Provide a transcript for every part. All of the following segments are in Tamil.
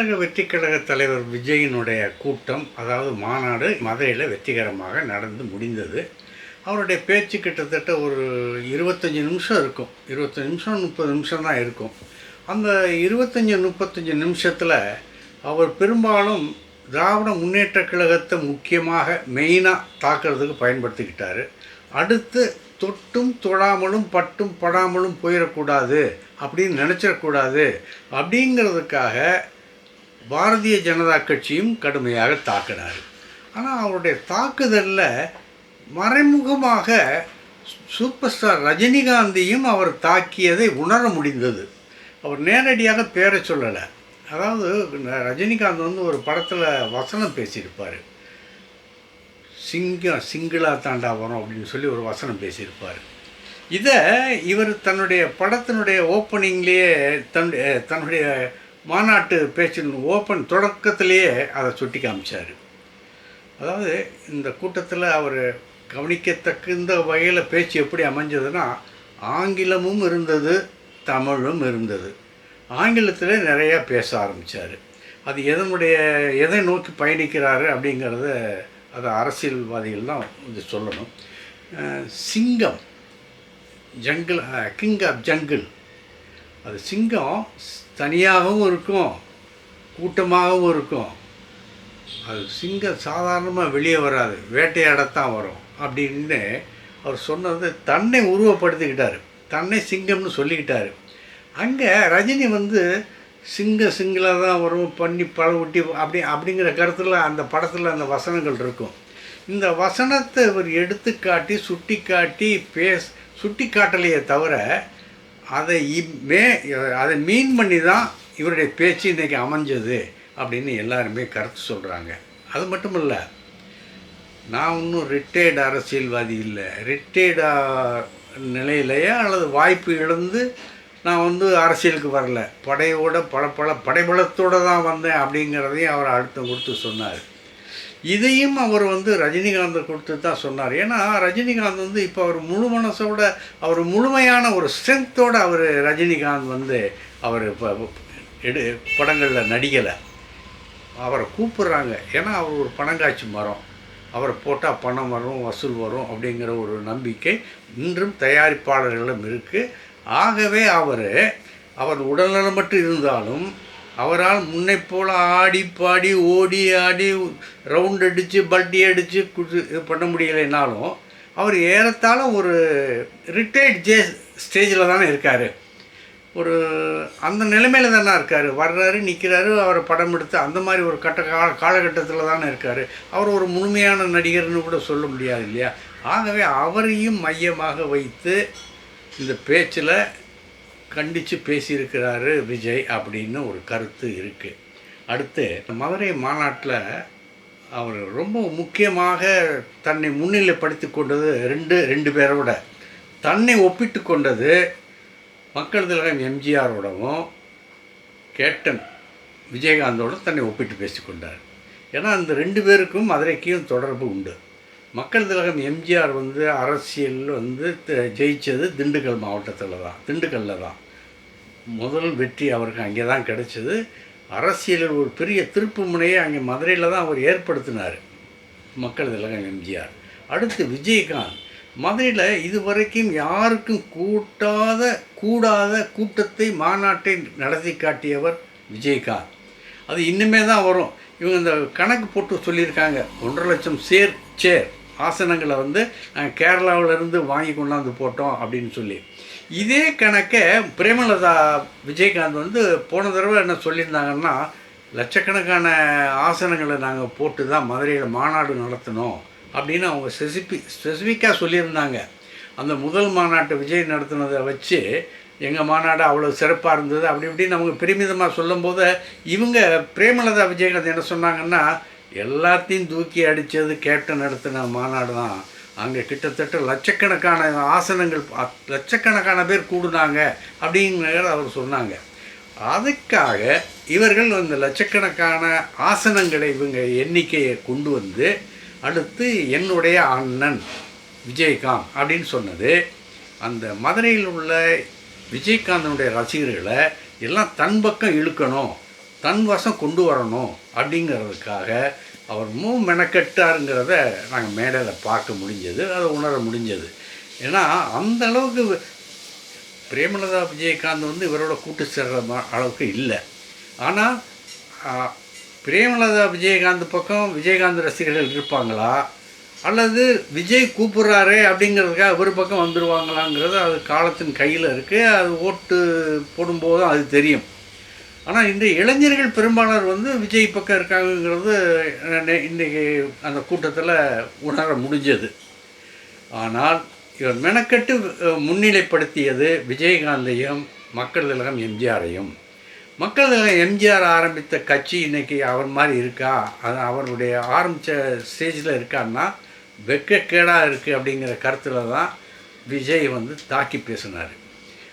தமிழக வெற்றி கழக தலைவர் விஜயினுடைய கூட்டம் அதாவது மாநாடு மதுரையில் வெற்றிகரமாக நடந்து முடிந்தது. அவருடைய பேச்சு கிட்டத்தட்ட ஒரு இருபத்தஞ்சி நிமிஷம் இருக்கும். இருபத்தஞ்சி நிமிஷம் முப்பது நிமிஷம் தான் இருக்கும். அந்த இருபத்தஞ்சி முப்பத்தஞ்சு நிமிஷத்தில் அவர் பெரும்பாலும் திராவிட முன்னேற்ற கழகத்தை முக்கியமாக மெயினாக தாக்குறதுக்கு பயன்படுத்திக்கிட்டார். அடுத்து தொட்டும் தொடாமலும் பட்டும் படாமலும் போயிடக்கூடாது அப்படின்னு நினச்சிடக்கூடாது அப்படிங்கிறதுக்காக பாரதிய ஜனதா கட்சியும் கடுமையாக தாக்கினார். ஆனால் அவருடைய தாக்குதலில் மறைமுகமாக சூப்பர் ஸ்டார் ரஜினிகாந்தையும் அவர் தாக்கியதை உணர முடிந்தது. அவர் நேரடியாக பேரை சொல்லலை. அதாவது ரஜினிகாந்த் வந்து ஒரு படத்தில் வசனம் பேசியிருப்பார். சிங்கம் சிங்கிளா தாண்டா வரும் அப்படின்னு சொல்லி ஒரு வசனம் பேசியிருப்பார். இதை இவர் தன்னுடைய படத்தினுடைய ஓப்பனிங்லேயே தன்னுடைய தன்னுடைய மாநாட்டு பேச்சின் ஓப்பன் தொடக்கத்திலேயே அதை சுட்டி காமிச்சார். அதாவது இந்த கூட்டத்தில் அவர் கவனிக்கத்தகுந்த வகையில் பேச்சு எப்படி அமைஞ்சதுன்னா ஆங்கிலமும் இருந்தது தமிழும் இருந்தது. ஆங்கிலத்தில் நிறையா பேச ஆரம்பித்தார் அது எதனுடைய எதை நோக்கி பயணிக்கிறாரு அப்படிங்கிறத அது அரசியல்வாதிகள் தான் இது சொல்லணும். சிங்கம் ஜங்கிள் கிங் ஆஃப் ஜங்கிள். அது சிங்கம் தனியாகவும் இருக்கும் கூட்டமாகவும் இருக்கும். அது சிங்கம் சாதாரணமாக வெளியே வராது. வேட்டையாடத்தான் வரும் அப்படின்னு அவர் சொன்னது தன்னை உருவப்படுத்திக்கிட்டார். தன்னை சிங்கம்னு சொல்லிக்கிட்டார். அங்கே ரஜினி வந்து சிங்க சிங்கிளாக தான் வரும் பண்ணி பழகுட்டி அப்படி அப்படிங்கிற கருத்தில் அந்த படத்தில் அந்த வசனங்கள் இருக்கும். இந்த வசனத்தை இவர் எடுத்துக்காட்டி சுட்டி காட்டி பேஸ் சுட்டி காட்டலையே தவிர அதை மே அதை மீன் பண்ணி தான் இவருடைய பேச்சு இன்றைக்கி அமைஞ்சது அப்படின்னு எல்லாருமே கருத்து சொல்கிறாங்க அது மட்டும் இல்லை நான் ஒன்றும் ரிட்டையர்டு அரசியல்வாதி இல்லை. ரிட்டையர்டா நிலையிலேயே அல்லது வாய்ப்பு இழந்து நான் வந்து அரசியலுக்கு வரல. படையோட பல பல படைபலத்தோடு தான் வந்தேன் அப்படிங்கிறதையும் அவர் அழுத்தம் கொடுத்து சொன்னார். இதையும் அவர் வந்து ரஜினிகாந்தை கொடுத்து தான் சொன்னார். ஏன்னா ரஜினிகாந்த் வந்து இப்போ அவர் முழு மனசோட அவர் முழுமையான ஒரு ஸ்ட்ரென்த்தோடு அவர் ரஜினிகாந்த் வந்து அவர் இப்போ எடு படங்களில் நடிகலை அவரை கூப்பிடுறாங்க. ஏன்னா அவர் ஒரு பணங்காட்சி மரம். அவரை போட்டால் பணம் வரும் வசூல் வரும் அப்படிங்கிற ஒரு நம்பிக்கை இன்றும் தயாரிப்பாளர்களிடம் இருக்குது ஆகவே அவர் அவர் உடல்நலமற்று இருந்தாலும் அவரால் முன்னை போல் ஆடி பாடி ஓடி ஆடி ரவுண்ட் அடித்து பல்ட்டி அடித்து குடு இது பண்ண முடியலைனாலும் அவர் ஏறத்தாழ ஒரு ரிட்டையர்ட் ஜே ஸ்டேஜில் தானே இருக்கார். ஒரு அந்த நிலைமையில் தானே இருக்கார். வர்றாரு நிற்கிறாரு அவரை படம் எடுத்து அந்த மாதிரி ஒரு கட்ட கால காலகட்டத்தில் தானே இருக்கார். அவர் ஒரு முழுமையான நடிகர்னு கூட சொல்ல முடியாது இல்லையா? ஆகவே அவரையும் மையமாக வைத்து இந்த பேச்சில் கண்டித்து பேசியிருக்கிறாரு விஜய் அப்படின்னு ஒரு கருத்து இருக்குது அடுத்து மதுரை மாநாட்டில் அவர் ரொம்ப முக்கியமாக தன்னை முன்னிலைப்படுத்தி கொண்டது ரெண்டு ரெண்டு பேரோட தன்னை ஒப்பிட்டு கொண்டது மக்கள் திலகம் எம்ஜிஆரோடவும் கேப்டன் விஜயகாந்தோட தன்னை ஒப்பிட்டு பேசிக்கொண்டார் ஏன்னா அந்த ரெண்டு பேருக்கும் மதுரைக்கும் தொடர்பு உண்டு. மக்கள் திலகம் எம்ஜிஆர் வந்து அரசியல் வந்து த- ஜெயிச்சது திண்டுக்கல் மாவட்டத்தில் தான். திண்டுக்கல்லில் தான். முதல் வெற்றி அவருக்கு அங்கே தான் கிடைச்சது. அரசியலில் ஒரு பெரிய திருப்பு முனையை அங்கே மதுரையில் தான் அவர் ஏற்படுத்தினார். மக்கள் திலகம் எம்ஜிஆர். அடுத்து விஜயகாந்த். மதுரையில் இதுவரைக்கும் யாருக்கும் கூட்டாத கூடாத கூட்டத்தை மாநாட்டை நடத்தி காட்டியவர் விஜயகாந்த். அது இன்னுமே தான் வரும். இவங்க இந்த கணக்கு போட்டு சொல்லியிருக்காங்க. ஒன்றரை லட்சம் சேர் சேர். ஆசனங்களை வந்து நாங்கள் கேரளாவிலேருந்து வாங்கி கொண்டாந்து போட்டோம் அப்படின்னு சொல்லி. இதே கணக்கை பிரேமலதா விஜயகாந்த் வந்து போன தடவை என்ன சொல்லியிருந்தாங்கன்னா லட்சக்கணக்கான ஆசனங்களை நாங்கள் போட்டு தான் மதுரையில் மாநாடு நடத்தினோம் அப்படின்னு அவங்க ஸ்பெசிஃபி ஸ்பெசிஃபிக்காக சொல்லியிருந்தாங்க. அந்த முதல் மாநாட்டை விஜய் நடத்தினதை வச்சு எங்கள் மாநாடு அவ்வளோ சிறப்பாக இருந்தது அப்படி இப்படின்னு அவங்க பெருமிதமாக சொல்லும்போது இவங்க பிரேமலதா விஜயகாந்த் என்ன சொன்னாங்கன்னா எல்லாத்தையும் தூக்கி அடித்தது கேப்டன் நடத்தின மாநாடு தான். அங்கே கிட்டத்தட்ட லட்சக்கணக்கான ஆசனங்கள் லட்சக்கணக்கான பேர் கூடுனாங்க அப்படிங்கிற அவர் சொன்னாங்க. அதுக்காக இவர்கள் அந்த லட்சக்கணக்கான ஆசனங்களை இவங்க எண்ணிக்கையை கொண்டு வந்து அடுத்து என்னுடைய அண்ணன் விஜயகாந்த் அப்படின்னு சொன்னது. அந்த மதுரையில் உள்ள விஜயகாந்தனுடைய ரசிகர்களை எல்லாம் தன் பக்கம் இழுக்கணும். தன் வசம் கொண்டு வரணும் அப்படிங்கிறதுக்காக அவர் மூ மெனக்கெட்டாருங்கிறத நாங்கள் மேடையில் பார்க்க முடிஞ்சது அதை உணர முடிஞ்சது. ஏன்னா அந்த அளவுக்கு பிரேமலதா விஜயகாந்த் வந்து இவரோட கூட்டு சேர்ற அளவுக்கு இல்லை. ஆனால் பிரேமலதா விஜயகாந்த் பக்கம் விஜயகாந்த் ரசிகர்கள் இருப்பாங்களா? அல்லது விஜய் கூப்பிட்றாரே அப்படிங்கிறதுக்காக ஒரு பக்கம் வந்துடுவாங்களாங்கிறது அது காலத்தின் கையில் இருக்குது அது ஓட்டு போடும்போது அது தெரியும். ஆனால் இன்றைய இளைஞர்கள் பெரும்பாலர் வந்து விஜய் பக்கம் இருக்காங்கங்கிறது இன்றைக்கி அந்த கூட்டத்தில் உணர முடிஞ்சது. ஆனால் இவர் மெனக்கட்டு முன்னிலைப்படுத்தியது விஜயகாந்தையும் மக்கள் திலகம் எம்ஜிஆரையும். மக்கள் திலகம் எம்ஜிஆர் ஆரம்பித்த கட்சி இன்றைக்கி அவர் மாதிரி இருக்கா? அது அவருடைய ஆரம்பித்த ஸ்டேஜில் இருக்கான்னா வெக்கக்கேடாக இருக்குது அப்படிங்கிற கருத்தில் தான் விஜய் வந்து தாக்கி பேசினார்.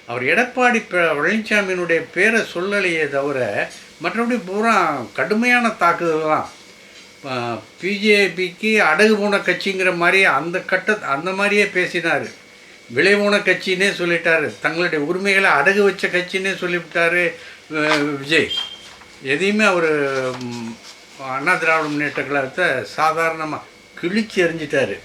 அவர் எடப்பாடி ப- பழனிசாமியினுடைய பேரை சொல்லலையே தவிர மற்றபடி பூரா கடுமையான தாக்குதல் தான் பிஜேபிக்கு அடகு போன கட்சிங்கிற மாதிரி அந்த கட்ட அந்த மாதிரியே பேசினார். விலை போன கட்சின்னே சொல்லிட்டாரு. தங்களுடைய உரிமைகளை அடகு வச்ச கட்சின்னே சொல்லிவிட்டாரு விஜய். எதையுமே அவர் அண்ணா திராவிட முன்னேற்ற கழகத்தை சாதாரணமாக கிழிச்சு எறிஞ்சிட்டாரு.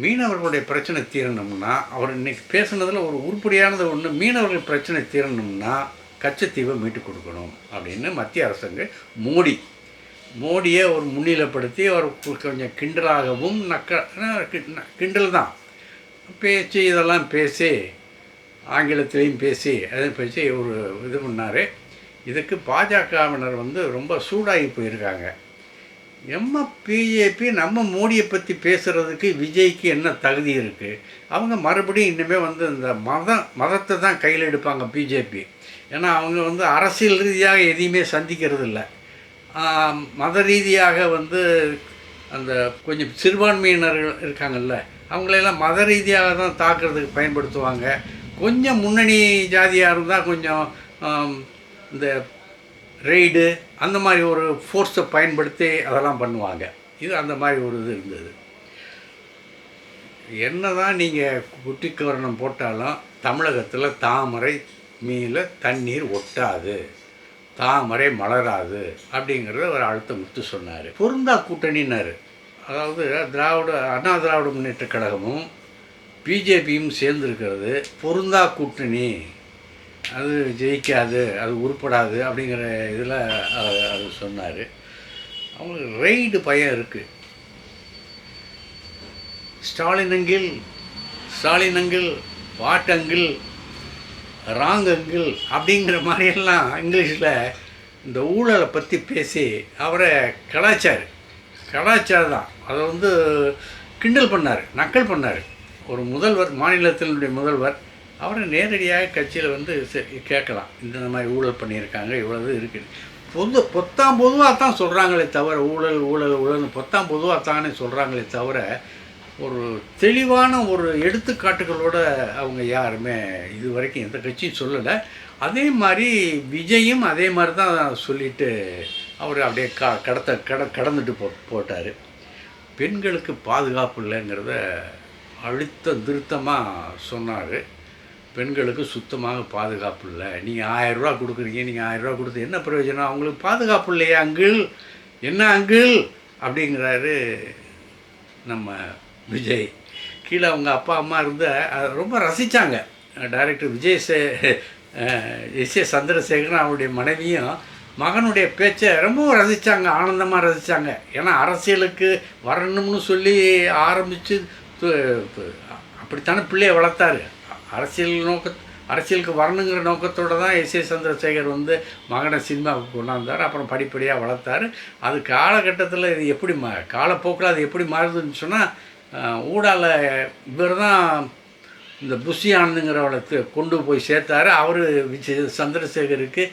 மீனவர்களுடைய பிரச்சனை தீரணும்னா அவர் இன்னைக்கு பேசுனதில் ஒரு உருப்படியானது ஒன்று மீனவர்கள் பிரச்சனை தீரணும்னா கச்சத்தீவை மீட்டு கொடுக்கணும் அப்படின்னு மத்திய அரசாங்க மோடி மோடியை ஒரு முன்னிலைப்படுத்தி அவர் கொஞ்சம் கிண்டலாகவும் நக்க கி- கிண்டல் தான். பேச்சு இதெல்லாம் பேசி ஆங்கிலத்திலையும் பேசி அதை பேசி ஒரு இது பண்ணார். இதுக்கு பாஜகவினர் வந்து ரொம்ப சூடாகி போயிருக்காங்க. எம்ம பிஜேபி நம்ம மோடியை பற்றி பேசுகிறதுக்கு விஜய்க்கு என்ன தகுதி இருக்குது அவங்க மறுபடியும் இனிமேல் வந்து இந்த மதம் மதத்தை தான் கையில் எடுப்பாங்க பிஜேபி ஏன்னா அவங்க வந்து அரசியல் ரீதியாக எதையுமே சந்திக்கிறது இல்லை மத ரீதியாக வந்து அந்த கொஞ்சம் சிறுபான்மையினர்கள் இருக்காங்கல்ல அவங்களையெல்லாம் மத ரீதியாக தான் தாக்குறதுக்கு பயன்படுத்துவாங்க. கொஞ்சம் முன்னணி ஜாதியாக இருந்தால் கொஞ்சம் இந்த ரெய்டு அந்த மாதிரி ஒரு ஃபோர்ஸை பயன்படுத்தி அதெல்லாம் பண்ணுவாங்க. இது அந்த மாதிரி ஒரு இது இருந்தது. என்ன தான் நீங்கள் குட்டிக்கவரணம் போட்டாலும் தமிழகத்தில் தாமரை மீல தண்ணீர் ஒட்டாது. தாமரை மலராது அப்படிங்கிறத ஒரு அழுத்தம் முத்து சொன்னார். பொருந்தா கூட்டணினார் அதாவது திராவிட அண்ணா திராவிட முன்னேற்ற கழகமும் பிஜேபியும் சேர்ந்துருக்கிறது பொருந்தா கூட்டணி. அது ஜெயிக்காது அது உருப்படாது அப்படிங்கிற இதில் அது சொன்னார். அவங்களுக்கு ரைடு பயம் இருக்குது ஸ்டாலினங்கில் ஸ்டாலினங்கில் வாட்டங்கில் ராங்கங்கில் அப்படிங்கிற மாதிரியெல்லாம் இங்கிலீஷில் இந்த ஊழலை பற்றி பேசி அவரை கலாச்சார். கலாச்சாரம் தான். அதை வந்து கிண்டல் பண்ணார் நக்கல் பண்ணார். ஒரு முதல்வர் மாநிலத்தினுடைய முதல்வர் அவரை நேரடியாக கட்சியில் வந்து சரி கேட்கலாம். இந்த மாதிரி ஊழல் பண்ணியிருக்காங்க இவ்வளவு இருக்குது பொது பொத்தாம் பொதுவாக தான் சொல்கிறாங்களே தவிர ஊழல் ஊழல் ஊழல்னு பொத்தாம் பொதுவாக தானே சொல்கிறாங்களே தவிர ஒரு தெளிவான ஒரு எடுத்துக்காட்டுகளோட அவங்க யாருமே இது வரைக்கும் எந்த கட்சியும் சொல்லலை. அதே மாதிரி விஜயும் அதே மாதிரி தான் சொல்லிட்டு அவர் அப்படியே க கடத்த கட கடந்துட்டு போ போட்டார். பெண்களுக்கு பாதுகாப்பு இல்லைங்கிறத அழுத்த திருத்தமாக சொன்னார். பெண்களுக்கு சுத்தமாக பாதுகாப்பு இல்லை. நீங்கள் ஆயிரரூவா கொடுக்குறீங்க நீங்கள் ஆயிரரூவா கொடுத்து என்ன பிரயோஜனம்? அவங்களுக்கு பாதுகாப்பு இல்லையா அங்கிள். என்ன அங்கிள்? அப்படிங்கிறாரு நம்ம விஜய். கீழே அவங்க அப்பா அம்மா இருந்த அதை ரொம்ப ரசித்தாங்க டைரக்டர் விஜய் சே எஸ் ஏ சந்திரசேகரன் அவருடைய மனைவியும் மகனுடைய பேச்சை ரொம்பவும் ரசித்தாங்க ஆனந்தமாக ரசித்தாங்க ஏன்னா அரசியலுக்கு வரணும்னு சொல்லி ஆரம்பித்து அப்படித்தானே பிள்ளையை வளர்த்தாரு. அரசியல் நோக்க அரசியலுக்கு வரணுங்கிற நோக்கத்தோடு தான் எஸ் ஏ சந்திரசேகர் வந்து மகனை சினிமாவுக்கு கொண்டாந்தார் அப்புறம் படிப்படியாக வளர்த்தாரு. அது காலகட்டத்தில் இது எப்படி மா காலப்போக்கில் அது எப்படி மாறுதுன்னு சொன்னால் ஊடால இவர் தான் இந்த புஷி ஆனந்துங்கிறவளை கொண்டு போய் சேர்த்தாரு. அவர் விஜய் சந்திரசேகருக்கு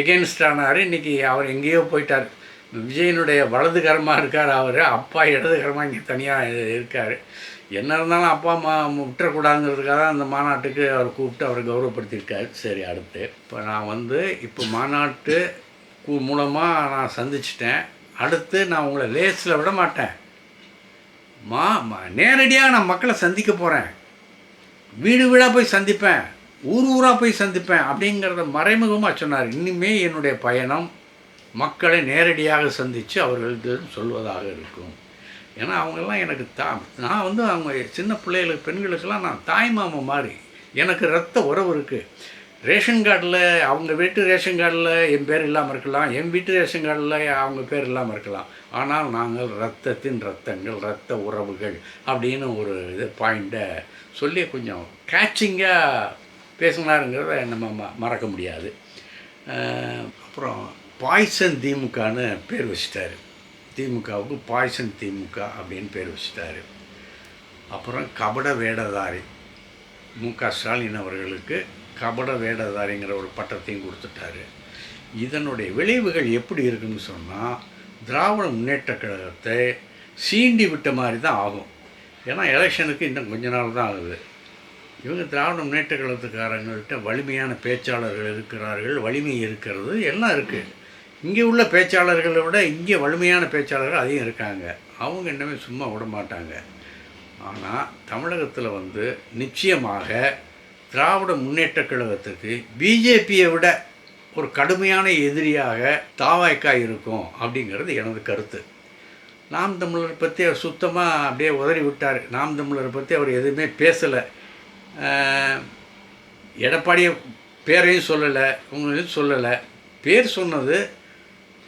எகென்ஸ்ட் ஆனார். இன்றைக்கி அவர் எங்கேயோ போயிட்டார். விஜயனுடைய வலதுகரமாக இருக்கார் அவர். அப்பா இடதுகரமாக இங்கே தனியாக இருக்கார். என்ன இருந்தாலும் அப்பா அம்மா விட்டுறக்கூடாதுங்கிறதுக்காக தான் அந்த மாநாட்டுக்கு அவர் கூப்பிட்டு அவரை கௌரவப்படுத்தியிருக்காரு. சரி அடுத்து. இப்போ நான் வந்து இப்போ மாநாட்டு மூலமாக நான் சந்திச்சிட்டேன். அடுத்து நான் உங்களை லேஸில் விட மாட்டேன். மா நேரடியாக நான் மக்களை சந்திக்க போகிறேன் வீடு வீடாக போய் சந்திப்பேன். ஊர் ஊராக போய் சந்திப்பேன் அப்படிங்கிறத மறைமுகமாக சொன்னார். இனிமே என்னுடைய பயணம் மக்களை நேரடியாக சந்தித்து அவர்களுக்கு சொல்வதாக இருக்கும். ஏன்னா அவங்கெல்லாம் எனக்கு தா நான் வந்து அவங்க சின்ன பிள்ளைகளுக்கு பெண்களுக்கெல்லாம் நான் தாய்மாமா மாதிரி எனக்கு ரத்த உறவு இருக்குது ரேஷன் கார்டில் அவங்க வீட்டு ரேஷன் கார்டில் என் பேர் இல்லாமல் இருக்கலாம் என் வீட்டு ரேஷன் கார்டில் அவங்க பேர் இல்லாமல் இருக்கலாம். ஆனால் நாங்கள் ரத்தத்தின் ரத்தங்கள் ரத்த உறவுகள் அப்படின்னு ஒரு இது பாயிண்ட்டை சொல்லி கொஞ்சம் கேட்சிங்காக பேசினாருங்கிறத நம்ம ம மறக்க முடியாது. அப்புறம் பாய்சன் திமுகன்னு பேர் வச்சிட்டாரு. திமுகவுக்கு பாய்சன் திமுக அப்படின்னு பேர் வச்சிட்டாரு. அப்புறம் கபட வேடதாரி மு க ஸ்டாலின் அவர்களுக்கு கபட வேடதாரிங்கிற ஒரு பட்டத்தையும் கொடுத்துட்டாரு. இதனுடைய விளைவுகள் எப்படி இருக்குன்னு சொன்னால் திராவிட முன்னேற்ற கழகத்தை சீண்டி விட்ட மாதிரி தான் ஆகும். ஏன்னா எலெக்ஷனுக்கு இன்னும் கொஞ்ச நாள் தான் ஆகுது. இவங்க திராவிட முன்னேற்ற கழகத்துக்காரங்கள்ட்ட வலிமையான பேச்சாளர்கள் இருக்கிறார்கள் வலிமை இருக்கிறது எல்லாம் இருக்குது இங்கே உள்ள பேச்சாளர்களை விட இங்கே வலிமையான பேச்சாளர்கள் அதிகம் இருக்காங்க. அவங்க இன்னமே சும்மா விட மாட்டாங்க. ஆனால் தமிழகத்தில் வந்து நிச்சயமாக திராவிட முன்னேற்ற கழகத்துக்கு பிஜேபியை விட ஒரு கடுமையான எதிரியாக தாவாய்க்கா இருக்கும் அப்படிங்கிறது எனது கருத்து. நாம் தமிழர் பற்றி அவர் சுத்தமாக அப்படியே உதறி விட்டார். நாம் தமிழரை பற்றி அவர் எதுவுமே பேசலை. எடப்பாடிய பேரையும் சொல்லலை உங்களையும் சொல்லலை. பேர் சொன்னது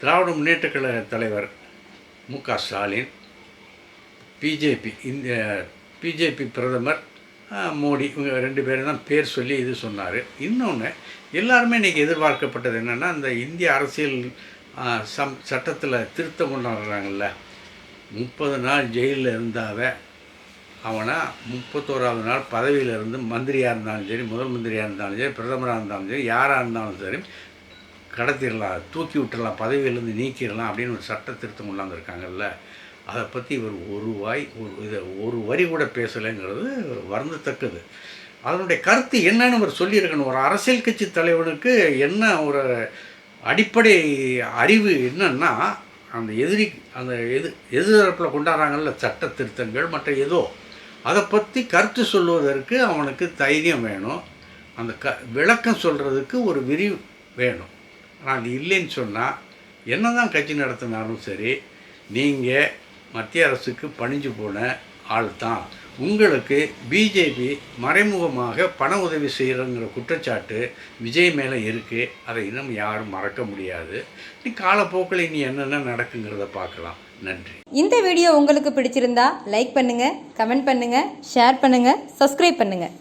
திராவிட முன்னேற்ற கழக தலைவர் மு க ஸ்டாலின் பிஜேபி இந்த பிஜேபி பிரதமர் மோடி இவங்க ரெண்டு பேரும் தான் பேர் சொல்லி இது சொன்னார். இன்னொன்று எல்லாருமே இன்றைக்கி எதிர்பார்க்கப்பட்டது என்னென்னா இந்த இந்திய அரசியல் சம் சட்டத்தில் திருத்தம் கொண்டாடுறாங்கல்ல முப்பது நாள் ஜெயிலில் இருந்தாவே அவனை முப்பத்தோராவது நாள் பதவியிலிருந்து மந்திரியாக இருந்தாலும் சரி முதல் மந்திரியாக இருந்தாலும் சரி பிரதமராக இருந்தாலும் சரி யாராக இருந்தாலும் சரி கடத்திடலாம் தூக்கி விட்டுடலாம் பதவியிலேருந்து நீக்கிடலாம் அப்படின்னு ஒரு சட்ட திருத்தம் கொண்டாந்துருக்காங்கல்ல அதை பற்றி இவர் ஒரு வாய் ஒரு இதை ஒரு வரி கூட பேசலைங்கிறது வருந்தத்தக்கது. அதனுடைய கருத்து என்னன்னு அவர் சொல்லியிருக்கணும். ஒரு அரசியல் கட்சி தலைவனுக்கு என்ன ஒரு அடிப்படை அறிவு என்னன்னா அந்த எதிரி அந்த எது எதிர்ப்பில் கொண்டாடுறாங்கல்ல சட்ட திருத்தங்கள் மற்ற ஏதோ அதை பற்றி கருத்து சொல்வதற்கு அவனுக்கு தைரியம் வேணும். அந்த க விளக்கம் சொல்கிறதுக்கு ஒரு விரிவு வேணும். ஆனால் அது இல்லைன்னு சொன்னால் என்ன தான் கட்சி நடத்தினாலும் சரி நீங்கள் மத்திய அரசுக்கு பணிஞ்சு போன ஆள் தான் உங்களுக்கு பிஜேபி மறைமுகமாக பண உதவி செய்கிறங்கிற குற்றச்சாட்டு விஜய் மேலே இருக்குது அதை இன்னும் யாரும் மறக்க முடியாது. நீ காலப்போக்கில் இனி என்னென்ன நடக்குங்கிறத பார்க்கலாம். நன்றி. இந்த வீடியோ உங்களுக்கு பிடிச்சிருந்தா லைக் பண்ணுங்கள் கமெண்ட் பண்ணுங்கள் ஷேர் பண்ணுங்கள் சப்ஸ்கிரைப் பண்ணுங்கள்